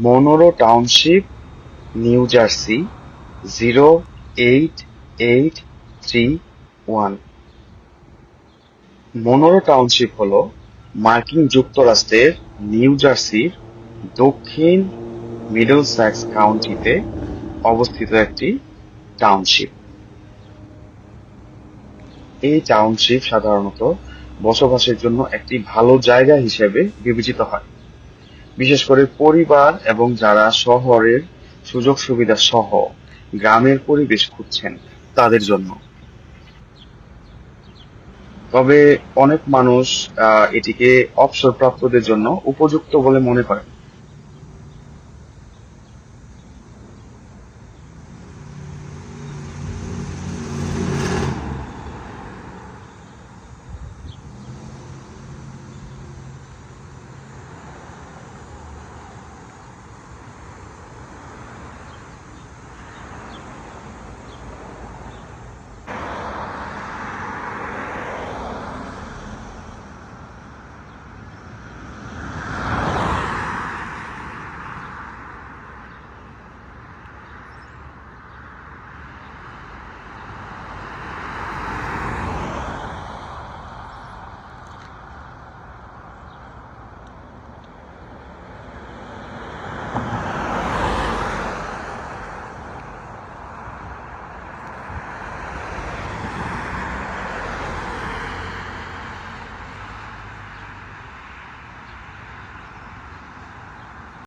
Monroe township, New Jersey, zero eight eight three one. Monroe township হল মার্কিন যুক্তরাষ্ট্রের new জার্সির দক্ষিণ মিডলস্যাক্স কাউন্টিতে অবস্থিত একটি টাউনশিপ। এই টাউনশিপ সাধারণত বসবাসের জন্য একটি ভালো জায়গা হিসেবে বিবেচিত হয়। বিশেষ করে পরিবার এবং যারা শহরের সুযোগ সুবিধা সহ গ্রামের পরিবেশ খুঁজছেন তাদের জন্য। তবে অনেক মানুষ এটিকে অবসরপ্রাপ্তদের জন্য উপযুক্ত বলে মনে করেন।